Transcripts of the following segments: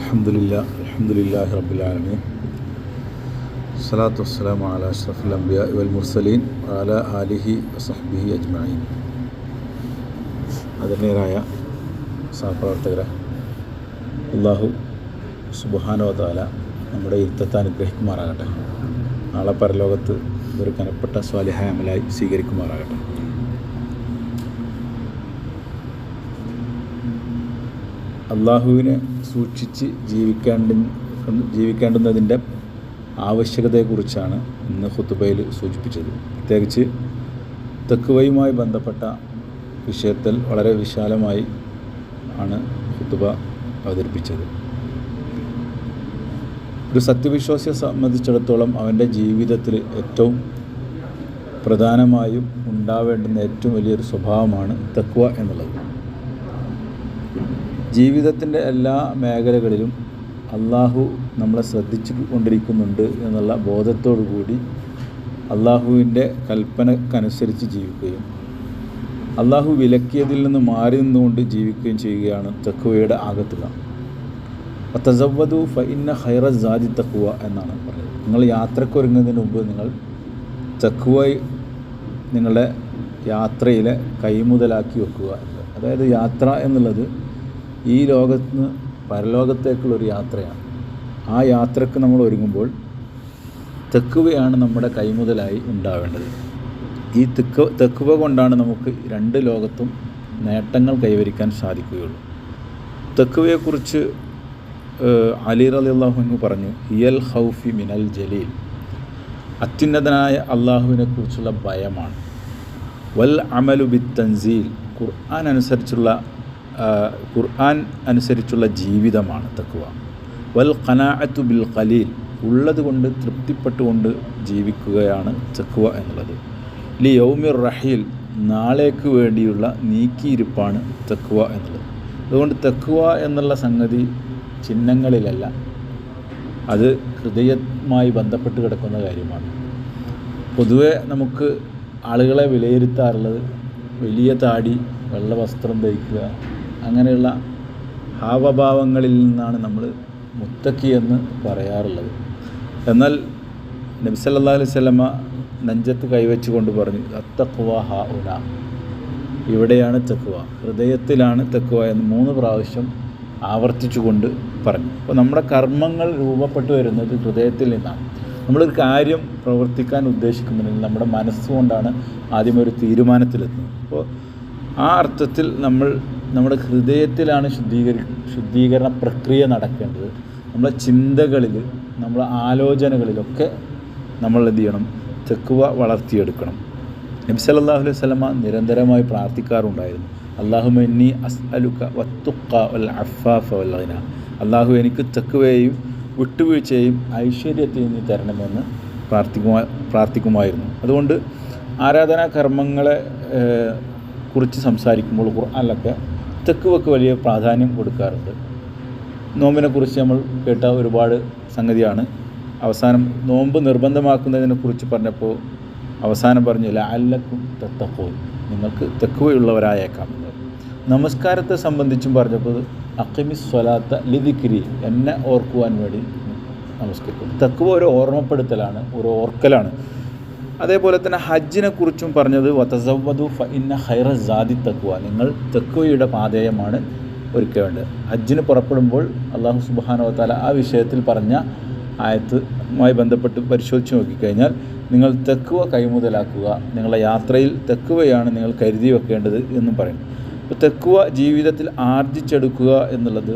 الحمد لله الحمد لله رب العالمين الصلاة والسلام على أشرف الأنبياء والمرسلين وعلى آله وصحبه أجمعين ആദരണീയരായ സഹപ്രവർത്തകരെ അള്ളാഹു സുബാനോതാല നമ്മുടെ ഇരുത്തത്തെ അനുഗ്രഹിക്കുമാറാകട്ടെ നാളെ പരലോകത്ത് ഒരു കനപ്പെട്ട സ്വാലിഹായ അമലായി സ്വീകരിക്കുമാറാകട്ടെ അള്ളാഹുവിനെ സൂക്ഷിച്ച് ജീവിക്കേണ്ട ജീവിക്കേണ്ടുന്നതിന്റെ ആവശ്യകതയെക്കുറിച്ചാണ് ഇന്ന് ഖുത്തുബയിൽ സൂചിപ്പിച്ചത്. പ്രത്യേകിച്ച് തെക്കുവയുമായി ബന്ധപ്പെട്ട വിഷയത്തിൽ വളരെ വിശാലമായി ആണ് ഖുത്തുബ അവതരിപ്പിച്ചത്. ഒരു സത്യവിശ്വാസിയെ സംബന്ധിച്ചിടത്തോളം അവന്റെ ജീവിതത്തിൽ ഏറ്റവും പ്രധാനമായും ഉണ്ടാവേണ്ടുന്ന ഏറ്റവും വലിയൊരു സ്വഭാവമാണ് തക്വ എന്നുള്ളത്. ജീവിതത്തിന്റെ എല്ലാ മേഖലകളിലും അള്ളാഹു നമ്മളെ ശ്രദ്ധിച്ചു കൊണ്ടിരിക്കുന്നുണ്ട് എന്നുള്ള ബോധത്തോടു കൂടി അള്ളാഹുവിന്റെ കൽപ്പനക്കനുസരിച്ച് ജീവിക്കുകയും അള്ളാഹു വിലക്കിയതിൽ നിന്ന് മാറി നിന്നുകൊണ്ട് ജീവിക്കുകയും ചെയ്യുകയാണ് തക്കുവയുടെ ആകത്തുക. തസവ്വദു ഫ ഇന്ന ഹൈറ ജാതി തക്കുവ എന്നാണ് പറയുന്നത്. നിങ്ങൾ യാത്രക്കൊരുങ്ങുന്നതിന് മുമ്പ് നിങ്ങൾ തക്കുവ നിങ്ങളുടെ യാത്രയിലെ കൈമുതലാക്കി വെക്കുക. അതായത് യാത്ര എന്നുള്ളത് ഈ ലോകത്ത് നിന്ന് പരലോകത്തേക്കുള്ളൊരു യാത്രയാണ്. ആ യാത്രയ്ക്ക് നമ്മൾ ഒരുങ്ങുമ്പോൾ തെക്കുവയാണ് നമ്മുടെ കൈമുതലായി ഉണ്ടാവേണ്ടത്. ഈ തെക്ക് തെക്കുവ കൊണ്ടാണ് നമുക്ക് രണ്ട് ലോകത്തും നേട്ടങ്ങൾ കൈവരിക്കാൻ സാധിക്കുകയുള്ളൂ. തെക്കുവയെക്കുറിച്ച് അലി റലി അള്ളാഹുനു പറഞ്ഞു ഇയൽ ഹൗഫി മിനൽ ജലീൽ. അത്യുന്നതനായ അള്ളാഹുവിനെ കുറിച്ചുള്ള ഭയമാണ്. വൽ അമലു ബി തൻസീൽ ഖുർആൻ അനുസരിച്ചുള്ള ഖുർആൻ അനുസരിച്ചുള്ള ജീവിതമാണ് തക്കുവ വൽ ഖനാഅത്തു ബിൽ ഖലീൽ. ഉള്ളത് കൊണ്ട് തൃപ്തിപ്പെട്ടുകൊണ്ട് ജീവിക്കുകയാണ് തക്കുവ എന്നുള്ളത്. ലി യൗമിർ റഹീൽ. നാളേക്ക് വേണ്ടിയുള്ള നീക്കിയിരിപ്പാണ് തക്കുവ എന്നുള്ളത്. അതുകൊണ്ട് തക്കുവ എന്നുള്ള സംഗതി ചിഹ്നങ്ങളിലല്ല. അത് ഹൃദയമായി ബന്ധപ്പെട്ട് കിടക്കുന്ന കാര്യമാണ്. പൊതുവെ നമുക്ക് ആളുകളെ വിലയിരുത്താറുള്ളത് വലിയ താടി വെള്ള വസ്ത്രം ധരിക്കുക അങ്ങനെയുള്ള ഹാവഭാവങ്ങളിൽ നിന്നാണ് നമ്മൾ മുത്തക്കി എന്ന് പറയാറുള്ളത്. എന്നാൽ നബ്സല്ലാ അലൈഹി സ്വലമ നെഞ്ചത്ത് കൈവച്ചുകൊണ്ട് പറഞ്ഞു അത്തക്കുവ ഹാ ഉന ഇവിടെയാണ് തെക്കുവ ഹൃദയത്തിലാണ് തെക്കുവ എന്ന് മൂന്ന് പ്രാവശ്യം ആവർത്തിച്ചു കൊണ്ട് പറഞ്ഞു. അപ്പോൾ നമ്മുടെ കർമ്മങ്ങൾ രൂപപ്പെട്ടു വരുന്നത് ഹൃദയത്തിൽ നിന്നാണ്. നമ്മളൊരു കാര്യം പ്രവർത്തിക്കാൻ ഉദ്ദേശിക്കുന്നുണ്ടെങ്കിൽ നമ്മുടെ മനസ്സുകൊണ്ടാണ് ആദ്യം ഒരു തീരുമാനത്തിലെത്തുന്നത്. അപ്പോൾ ആ അർത്ഥത്തിൽ നമ്മൾ നമ്മുടെ ഹൃദയത്തിലാണ് ശുദ്ധീകരി ശുദ്ധീകരണ പ്രക്രിയ നടക്കേണ്ടത്. നമ്മളെ ചിന്തകളിൽ നമ്മളെ ആലോചനകളിലൊക്കെ നമ്മൾ എന്ത് ചെയ്യണം? തെക്കുവ വളർത്തിയെടുക്കണം. നബി സല്ലല്ലാഹു അലൈഹി വസല്ലമ നിരന്തരമായി പ്രാർത്ഥിക്കാറുണ്ടായിരുന്നു. അള്ളാഹുമെന്നി അസ് അലുക്ക വത്തുക്ക വൽ അഫാഫ വല്ലതിന അള്ളാഹു എനിക്ക് തെക്കുവയെയും വിട്ടുവീഴ്ചയെയും ഐശ്വര്യത്തെയും നീ തരണമെന്ന് പ്രാർത്ഥിക്കുമാ പ്രാർത്ഥിക്കുമായിരുന്നു. അതുകൊണ്ട് ആരാധനാ കർമ്മങ്ങളെ കുറിച്ച് സംസാരിക്കുമ്പോൾ ഖുർആനിലൊക്കെ തെക്കുവക്ക് വലിയ പ്രാധാന്യം കൊടുക്കാറുണ്ട്. നോമ്പിനെക്കുറിച്ച് നമ്മൾ കേട്ട ഒരുപാട് സംഗതിയാണ്. അവസാനം നോമ്പ് നിർബന്ധമാക്കുന്നതിനെക്കുറിച്ച് പറഞ്ഞപ്പോൾ അവസാനം പറഞ്ഞു ലാലക്കും തെത്തപ്പോ നിങ്ങൾക്ക് തെക്കുവയുള്ളവരായേക്കാം നമസ്കാരത്തെ സംബന്ധിച്ചും പറഞ്ഞപ്പോൾ അക്കിമി സ്വലാത്ത ലിദിക്കിരി എന്നെ ഓർക്കുവാൻ വേണ്ടി നമസ്കരിക്കും തെക്കുവ ഒരു ഓർമ്മപ്പെടുത്തലാണ് ഒരു ഓർക്കലാണ്. അതേപോലെ തന്നെ ഹജ്ജിനെ കുറിച്ചും പറഞ്ഞത് വതസവ്വതു ഫ ഇന്ന ഹൈറ ജാതി തക്കുവ നിങ്ങൾ തെക്കുവയുടെ പാതേയമാണ് ഒരുക്കേണ്ടത്. ഹജ്ജിന് പുറപ്പെടുമ്പോൾ അള്ളാഹു സുബാനോത്താല ആ വിഷയത്തിൽ പറഞ്ഞ ആയത്തുമായി ബന്ധപ്പെട്ട് പരിശോധിച്ച് നോക്കിക്കഴിഞ്ഞാൽ നിങ്ങൾ തെക്കുവ കൈമുതലാക്കുക നിങ്ങളുടെ യാത്രയിൽ തെക്കുവയാണ് നിങ്ങൾ കരുതി വെക്കേണ്ടത് എന്നും പറയുന്നു. അപ്പോൾ തെക്കുവ ജീവിതത്തിൽ ആർജിച്ചെടുക്കുക എന്നുള്ളത്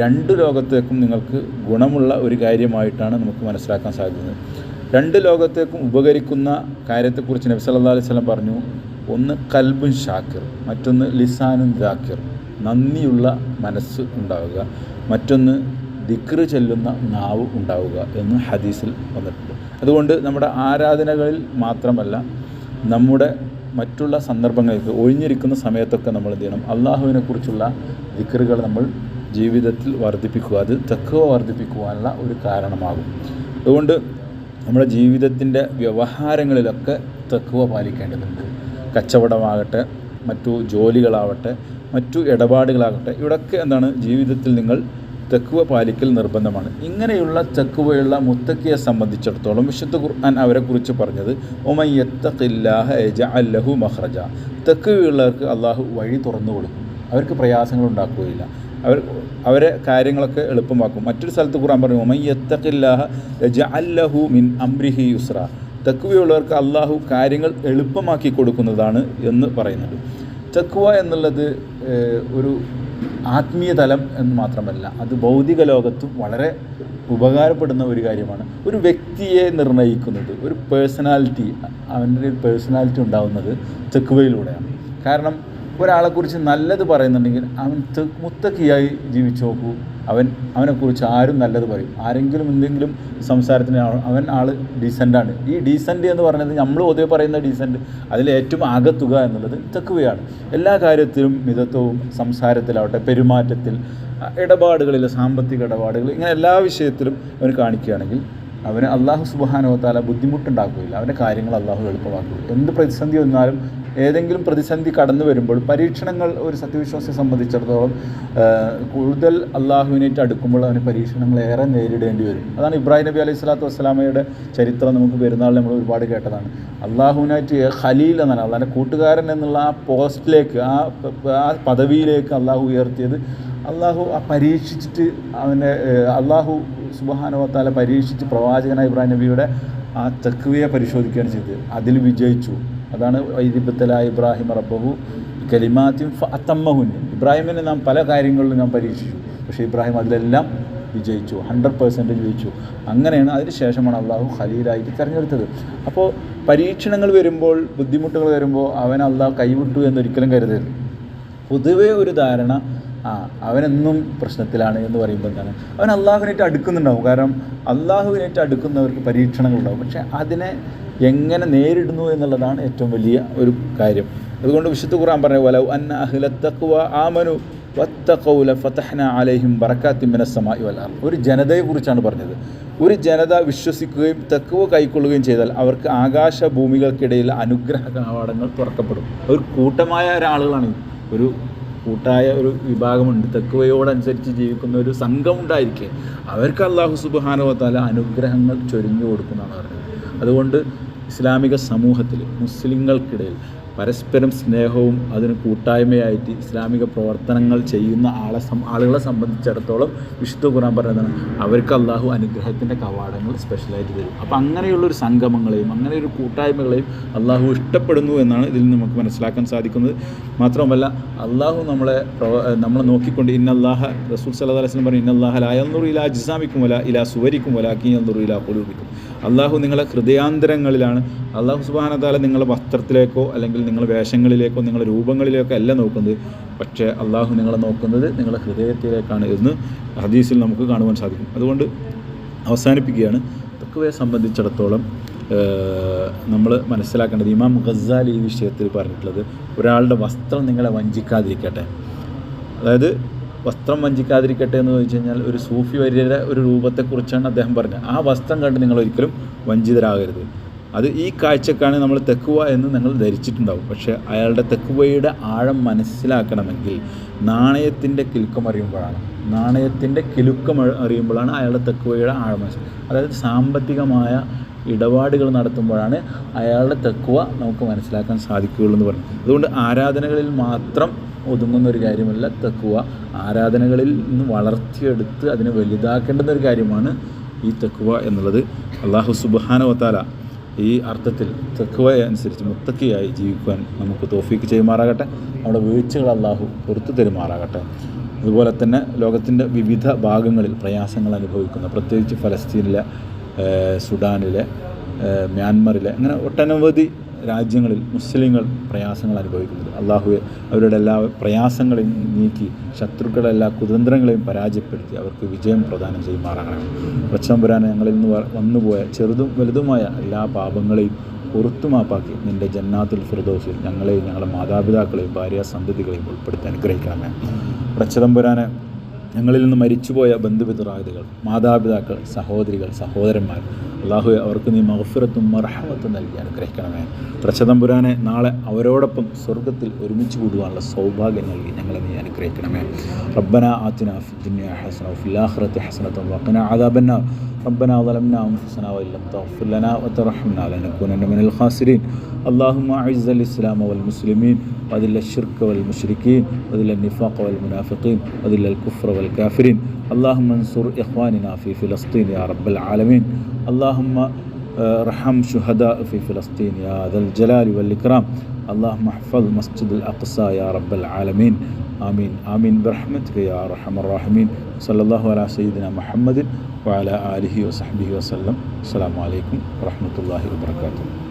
രണ്ട് ലോകത്തേക്കും നിങ്ങൾക്ക് ഗുണമുള്ള ഒരു കാര്യമായിട്ടാണ് നമുക്ക് മനസ്സിലാക്കാൻ സാധിക്കുന്നത്. രണ്ട് ലോകത്തേക്കും ഉപകരിക്കുന്ന കാര്യത്തെക്കുറിച്ച് നബി സല്ലാ അലൈഹി സ്വലം പറഞ്ഞു ഒന്ന് കൽബുൻ ഷാക്കിർ മറ്റൊന്ന് ലിസാനുൻ ദാക്കിർ. നന്ദിയുള്ള മനസ്സ് ഉണ്ടാവുക. മറ്റൊന്ന് ദിക്റ് ചെല്ലുന്ന നാവ് ഉണ്ടാവുക എന്ന് ഹദീസിൽ വന്നിട്ടുണ്ട്. അതുകൊണ്ട് നമ്മുടെ ആരാധനകളിൽ മാത്രമല്ല നമ്മുടെ മറ്റുള്ള സന്ദർഭങ്ങൾക്ക് ഒഴിഞ്ഞിരിക്കുന്ന സമയത്തൊക്കെ നമ്മൾ എന്ത് ചെയ്യണം? അള്ളാഹുവിനെക്കുറിച്ചുള്ള ദിക്റുകൾ നമ്മൾ ജീവിതത്തിൽ വർദ്ധിപ്പിക്കുക. അത് തെക്കുവ വർദ്ധിപ്പിക്കുവാനുള്ള ഒരു കാരണമാകും. അതുകൊണ്ട് നമ്മുടെ ജീവിതത്തിന്റെ വ്യവഹാരങ്ങളിലൊക്കെ തെക്കുവ പാലിക്കേണ്ടതുണ്ട്. കച്ചവടമാകട്ടെ മറ്റു ജോലികളാവട്ടെ മറ്റു ഇടപാടുകളാകട്ടെ ഇവിടൊക്കെ എന്താണ് ജീവിതത്തിൽ നിങ്ങൾ തെക്കുവ പാലിക്കൽ നിർബന്ധമാണ്. ഇങ്ങനെയുള്ള തെക്കുവയുള്ള മുത്തക്കിയെ സംബന്ധിച്ചിടത്തോളം വിശുദ്ധ ഖുർആൻ അവരെക്കുറിച്ച് പറഞ്ഞത് ഒമയ്യത്തഖില്ലാഹ അല്ലഹു മഹ്റജ തെക്കുവയുള്ളവർക്ക് അള്ളാഹു വഴി തുറന്നു കൊടുക്കും. അവർക്ക് പ്രയാസങ്ങൾ ഉണ്ടാക്കുകയില്ല. അവർ അവരെ കാര്യങ്ങളൊക്കെ എളുപ്പമാക്കും. മറ്റൊരു സ്ഥലത്ത് ഖുർആൻ പറഞ്ഞു ഒമയ്യത്തഖില്ലാഹ അല്ലഹു മിൻ അംരിഹി യുസ്ര തെക്കുവയുള്ളവർക്ക് അള്ളാഹു കാര്യങ്ങൾ എളുപ്പമാക്കി കൊടുക്കുന്നതാണ് എന്ന് പറയുന്നുണ്ട് തെക്കുവ എന്നുള്ളത് ഒരു ആത്മീയ തലം എന്ന് മാത്രമല്ല അത് ഭൗതിക ലോകത്തും വളരെ ഉപകാരപ്പെടുന്ന ഒരു കാര്യമാണ്. ഒരു വ്യക്തിയെ നിർണയിക്കുന്നത് ഒരു പേഴ്സണാലിറ്റി അവന്റെ ഒരു പേഴ്സണാലിറ്റി ഉണ്ടാവുന്നത് തെക്കുവയിലൂടെയാണ് കാരണം ഒരാളെക്കുറിച്ച് നല്ലത് പറയുന്നുണ്ടെങ്കിൽ അവൻ മുത്തക്കിയായി ജീവിച്ചു നോക്കൂ. അവൻ അവനെക്കുറിച്ച് ആരും നല്ലത് പറയും. ആരെങ്കിലും എന്തെങ്കിലും സംസാരത്തിന് അവൻ ആൾ ഡീസന്റാണ് ഈ ഡീസന്റ് എന്ന് പറയുന്നത് നമ്മൾ പൊതുവെ പറയുന്ന ഡീസന്റ് അതിൽ ഏറ്റവും ആകത്തുക എന്നുള്ളത് തെക്കുകയാണ് എല്ലാ കാര്യത്തിലും മിതത്വവും സംസാരത്തിലാവട്ടെ പെരുമാറ്റത്തിൽ ഇടപാടുകളിൽ സാമ്പത്തിക ഇടപാടുകൾ ഇങ്ങനെ എല്ലാ വിഷയത്തിലും അവൻ കാണിക്കുകയാണെങ്കിൽ അവന് അള്ളാഹു സുബാനോത്താല ബുദ്ധിമുട്ടുണ്ടാക്കുകയില്ല. അവന്റെ കാര്യങ്ങൾ അള്ളാഹു എളുപ്പമാക്കും എന്ത് പ്രതിസന്ധി വന്നാലും ഏതെങ്കിലും പ്രതിസന്ധി കടന്നു വരുമ്പോൾ പരീക്ഷണങ്ങൾ ഒരു സത്യവിശ്വാസിയെ സംബന്ധിച്ചിടത്തോളം കൂടുതൽ അള്ളാഹുവിനേറ്റ് അടുക്കുമ്പോൾ അവന് പരീക്ഷണങ്ങൾ ഏറെ നേരിടേണ്ടി വരും. അതാണ് ഇബ്രാഹിം നബി അലൈഹി സ്വലാത്തു വസ്സലാമയുടെ ചരിത്രം നമുക്ക് പെരുന്നാളിൽ നമ്മൾ ഒരുപാട് കേട്ടതാണ്. അള്ളാഹുവിനായിട്ട് ഖലീൽ എന്നാണ് അള്ളാഹിന്റെ കൂട്ടുകാരൻ എന്നുള്ള ആ പോസ്റ്റിലേക്ക് ആ ആ പദവിയിലേക്ക് അള്ളാഹു ഉയർത്തിയത്. അള്ളാഹു ആ പരീക്ഷിച്ചിട്ട് അവനെ അള്ളാഹു സുബഹാനുവത്താല പരീക്ഷിച്ച് പ്രവാചകനായ ഇബ്രാഹിം നബിയുടെ ആ തെക്കുവയെ പരിശോധിക്കുകയാണ് ചെയ്തത്. അതിൽ വിജയിച്ചു. അതാണ് വൈദിബത്തല ഇബ്രാഹിം റബ്ബഹു കലിമാത്തിൻ അത്തമ്മഹുന് ഇബ്രാഹിമിനെ നാം പല കാര്യങ്ങളിലും ഞാൻ പരീക്ഷിച്ചു. പക്ഷേ ഇബ്രാഹിം അതിലെല്ലാം വിജയിച്ചു ഹൺഡ്രഡ് പെർസെന്റേജ് വിജയിച്ചു. അങ്ങനെയാണ് അതിന് ശേഷമാണ് അള്ളാഹു ഖലീലായിട്ട് തിരഞ്ഞെടുത്തത്. അപ്പോൾ പരീക്ഷണങ്ങൾ വരുമ്പോൾ ബുദ്ധിമുട്ടുകൾ വരുമ്പോൾ അവൻ അള്ളാഹ് കൈവിട്ടു എന്നൊരിക്കലും കരുതരുത്. പൊതുവേ ഒരു ധാരണ ആ അവനെന്നും പ്രശ്നത്തിലാണ് എന്ന് പറയുമ്പോൾ എന്താണ്? അവൻ അള്ളാഹുവിനായിട്ട് അടുക്കുന്നുണ്ടാവും. കാരണം അള്ളാഹുവിനായിട്ട് അടുക്കുന്നവർക്ക് പരീക്ഷണങ്ങളുണ്ടാവും. പക്ഷേ അതിനെ എങ്ങനെ നേരിടുന്നു എന്നുള്ളതാണ് ഏറ്റവും വലിയ ഒരു കാര്യം. അതുകൊണ്ട് വിശുദ്ധ ഖുർആൻ പറഞ്ഞ വലൗ അന്ന തക്വ ആമനു വത്തഖൗല ഫതഹ്ന അലൈഹിം വൽ അർദ്. ഒരു ജനതയെക്കുറിച്ചാണ് പറഞ്ഞത്. ഒരു ജനത വിശ്വസിക്കുകയും തെക്കുവ കൈക്കൊള്ളുകയും ചെയ്താൽ അവർക്ക് ആകാശ ഭൂമികൾക്കിടയിൽ അനുഗ്രഹ കവാടങ്ങൾ തുറക്കപ്പെടും. ഒരു കൂട്ടമായ ഒരാളുകളാണ് ഒരു കൂട്ടായ ഒരു വിഭാഗമുണ്ട്. തെക്കുവയോടനുസരിച്ച് ജീവിക്കുന്ന ഒരു സംഘം ഉണ്ടായിരിക്കെ അവർക്ക് അള്ളാഹു സുബാനുവത്താല അനുഗ്രഹങ്ങൾ ചൊരിഞ്ഞു കൊടുക്കുന്നതാണ് പറഞ്ഞത്. അതുകൊണ്ട് ഇസ്ലാമിക സമൂഹത്തിൽ മുസ്ലിങ്ങൾക്കിടയിൽ പരസ്പരം സ്നേഹവും അതിന് കൂട്ടായ്മയായിട്ട് ഇസ്ലാമിക പ്രവർത്തനങ്ങൾ ചെയ്യുന്ന ആളെ ആളുകളെ സംബന്ധിച്ചിടത്തോളം വിശുദ്ധ ഖുറാൻ പറയുന്നതാണ് അവർക്ക് അള്ളാഹു അനുഗ്രഹത്തിന്റെ കവാടങ്ങൾ സ്പെഷ്യലായിട്ട് തരും. അപ്പോൾ അങ്ങനെയുള്ളൊരു സംഗമങ്ങളെയും അങ്ങനെയൊരു കൂട്ടായ്മകളെയും അള്ളാഹു ഇഷ്ടപ്പെടുന്നു എന്നാണ് ഇതിൽ നിന്ന് നമുക്ക് മനസ്സിലാക്കാൻ സാധിക്കുന്നത്. മാത്രമല്ല അള്ളാഹു നമ്മളെ നമ്മളെ നോക്കിക്കൊണ്ട് ഇന്നല്ലാഹ റസൂൽ സല്ലാ അലൈഹി പറഞ്ഞു ഇന്നല്ലാഹ ലായന്നുറു ഇലാ ജിസാമിക്കും വല ഇലാ സുവരിക്കും വല കീയന്നുറു ഇലാ കൊലൂബിക്കും അള്ളാഹു നിങ്ങളെ ഹൃദയാന്തരങ്ങളിലാണ്. അള്ളാഹു സുബാനത്താല നിങ്ങളെ വസ്ത്രത്തിലേക്കോ അല്ലെങ്കിൽ നിങ്ങളുടെ വേഷങ്ങളിലേക്കോ നിങ്ങളുടെ രൂപങ്ങളിലേക്കോ അല്ല നോക്കുന്നത്. പക്ഷേ അള്ളാഹു നിങ്ങളെ നോക്കുന്നത് നിങ്ങളുടെ ഹൃദയത്തിലേക്കാണ് എന്ന് ഹദീസിൽ നമുക്ക് കാണുവാൻ സാധിക്കും. അതുകൊണ്ട് അവസാനിപ്പിക്കുകയാണ്. തക്കുവയെ സംബന്ധിച്ചിടത്തോളം നമ്മൾ മനസ്സിലാക്കേണ്ടത് ഇമാം ഗസാലി ഈ വിഷയത്തിൽ പറഞ്ഞിട്ടുള്ളത് ഒരാളുടെ വസ്ത്രം നിങ്ങളെ വഞ്ചിക്കാതിരിക്കട്ടെ. അതായത് വസ്ത്രം വഞ്ചിക്കാതിരിക്കട്ടെ എന്ന് ചോദിച്ചു കഴിഞ്ഞാൽ ഒരു സൂഫി വര്യയുടെ ഒരു രൂപത്തെക്കുറിച്ചാണ് അദ്ദേഹം പറഞ്ഞത്. ആ വസ്ത്രം കണ്ട് നിങ്ങൾ ഒരിക്കലും വഞ്ചിതരാകരുത്. അത് ഈ കാഴ്ചക്കാണ് നമ്മൾ തെക്കുവ എന്ന് നിങ്ങൾ ധരിച്ചിട്ടുണ്ടാവും. പക്ഷേ അയാളുടെ തെക്കുവയുടെ ആഴം മനസ്സിലാക്കണമെങ്കിൽ നാണയത്തിന്റെ കിലുക്കം അറിയുമ്പോഴാണ്. നാണയത്തിന്റെ കിലുക്കം അറിയുമ്പോഴാണ് അയാളുടെ തെക്കുവയുടെ ആഴം മനസ്സിലാക്കുക അതായത് സാമ്പത്തികമായ ഇടപാടുകൾ നടത്തുമ്പോഴാണ് അയാളുടെ തെക്കുവ നമുക്ക് മനസ്സിലാക്കാൻ സാധിക്കുകയുള്ളൂ എന്ന് പറഞ്ഞു അതുകൊണ്ട് ആരാധനകളിൽ മാത്രം ഒതുങ്ങുന്ന ഒരു കാര്യമല്ല തെക്കുവ. ആരാധനകളിൽ നിന്ന് വളർത്തിയെടുത്ത് അതിനെ വലുതാക്കേണ്ടുന്ന ഒരു കാര്യമാണ് ഈ തെക്കുവ എന്നുള്ളത്. അള്ളാഹു സുബാനവത്താല ഈ അർത്ഥത്തിൽ തെക്കുവ അനുസരിച്ച് മുത്തക്കിയായി ജീവിക്കുവാൻ നമുക്ക് തോഫീക്ക് ചെയ്യുമാറാകട്ടെ. നമ്മുടെ വീഴ്ചകൾ അള്ളാഹു പുറത്തു തരുമാറാകട്ടെ. അതുപോലെ തന്നെ ലോകത്തിന്റെ വിവിധ ഭാഗങ്ങളിൽ പ്രയാസങ്ങൾ അനുഭവിക്കുന്ന പ്രത്യേകിച്ച് ഫലസ്തീനിലെ സുഡാനിലെ മ്യാൻമറിലെ അങ്ങനെ ഒട്ടനവധി രാജ്യങ്ങളിൽ മുസ്ലിങ്ങൾ പ്രയാസങ്ങൾ അനുഭവിക്കുന്നത്. അള്ളാഹുവെ അവരുടെ എല്ലാ പ്രയാസങ്ങളെയും നീക്കി ശത്രുക്കളുടെ എല്ലാ കുതന്ത്രങ്ങളെയും പരാജയപ്പെടുത്തി അവർക്ക് വിജയം പ്രദാനം ചെയ്യുമാറാകണം. പച്ചമ്പുരാനെ ഞങ്ങളിൽ നിന്ന് വന്നുപോയ ചെറുതും വലുതുമായ എല്ലാ പാപങ്ങളെയും പുറത്തുമാപ്പാക്കി നിന്റെ ജന്നാത്തുൽ ഫിർദോസിൽ ഞങ്ങളെയും ഞങ്ങളുടെ മാതാപിതാക്കളെയും ഭാര്യ സന്തതികളെയും ഉൾപ്പെടുത്തി അനുഗ്രഹിക്കണമേ പ്രച്ചതമ്പുരാനെ ഞങ്ങളിൽ നിന്ന് മരിച്ചുപോയ ബന്ധുപിതറായതുകൾ മാതാപിതാക്കൾ സഹോദരികൾ സഹോദരന്മാർ അള്ളാഹു അവർക്ക് നീ മഹഫിറത്തും മർഹമത്തും നൽകി അനുഗ്രഹിക്കണമേ പ്രച്ചതമ്പുരാനെ നാളെ അവരോടൊപ്പം സ്വർഗത്തിൽ ഒരുമിച്ച് കൂടുവാനുള്ള സൗഭാഗ്യം നൽകി ഞങ്ങളെ നീ അനുഗ്രഹിക്കണമേ റബ്ബന ആത്തിന ഫി ദുനിയ ഹസന വഫിൽ ആഖിറതി ഹസനത വഖിന അദാബന്നാർ ربنا ظلمنا أنفسنا وإن لم تغفر لنا وترحمنا لنكونن من الخاسرين اللهم أعز الإسلام والمسلمين وأذل الشرك والمشركين وأذل النفاق والمنافقين وأذل الكفر والكافرين اللهم انصر إخواننا في فلسطين يا رب العالمين اللهم ارحم شهداء في فلسطين يا ذا الجلال والإكرام اللهم احفظ مسجد الأقصى يا رب العالمين آمين آمين برحمتك يا أرحم الراحمين صلى الله على سيدنا محمد وعلى آله وصحبه وسلم السلام عليكم ورحمة الله وبركاته